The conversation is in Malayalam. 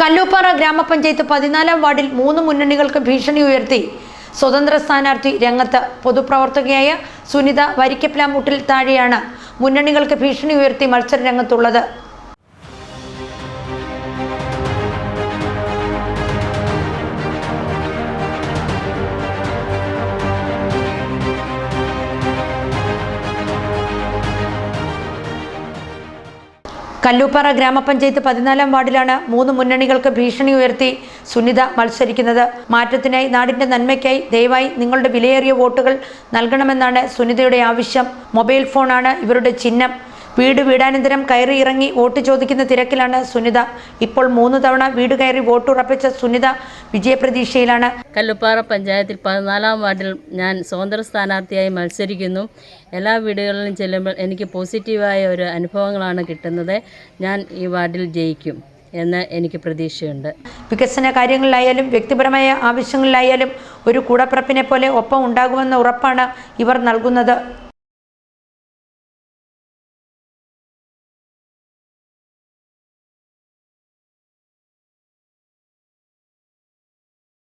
കല്ലൂപ്പാറ ഗ്രാമപഞ്ചായത്ത് പതിനാലാം വാർഡിൽ മൂന്ന് മുന്നണികൾക്ക് ഭീഷണി ഉയർത്തി. സ്വതന്ത്ര സ്ഥാനാർത്ഥി രംഗത്ത് പൊതുപ്രവർത്തകയായ സുനിത വരിക്കപ്ലാമൂട്ടിൽ താഴെയാണ് മുന്നണികൾക്ക് ഭീഷണി ഉയർത്തി മത്സര രംഗത്തുള്ളത് കല്ലൂപ്പാറ ഗ്രാമപഞ്ചായത്ത് പതിനാലാം വാർഡിലാണ് മൂന്ന് മുന്നണികൾക്ക് ഭീഷണി ഉയർത്തി സുനിത മത്സരിക്കുന്നത്. മാറ്റത്തിനായി നാടിന്റെ നന്മയ്ക്കായി ദയവായി നിങ്ങളുടെ വിലയേറിയ വോട്ടുകൾ നൽകണമെന്നാണ് സുനിതയുടെ ആവശ്യം. മൊബൈൽ ഫോണാണ് ഇവരുടെ ചിഹ്നം. വീട് വീടാനന്തരം കയറി ഇറങ്ങി വോട്ട് ചോദിക്കുന്ന തിരക്കിലാണ് സുനിത. ഇപ്പോൾ മൂന്ന് തവണ വീട് കയറി വോട്ടുറപ്പിച്ച സുനിത വിജയപ്രതീക്ഷയിലാണ്. കല്ലുപ്പാറ പഞ്ചായത്തിൽ പതിനാലാം വാർഡിൽ ഞാൻ സ്വതന്ത്ര സ്ഥാനാർത്ഥിയായി മത്സരിക്കുന്നു. എല്ലാ വീടുകളിലും ചെല്ലുമ്പോൾ എനിക്ക് പോസിറ്റീവായ ഒരു അനുഭവങ്ങളാണ് കിട്ടുന്നത്. ഞാൻ ഈ വാർഡിൽ ജയിക്കും എന്ന് എനിക്ക് പ്രതീക്ഷയുണ്ട്. വികസന കാര്യങ്ങളിലായാലും വ്യക്തിപരമായ ആവശ്യങ്ങളിലായാലും ഒരു കൂടപ്പിറപ്പിനെ പോലെ ഒപ്പം ഉണ്ടാകുമെന്ന ഉറപ്പാണ് ഇവർ നൽകുന്നത്.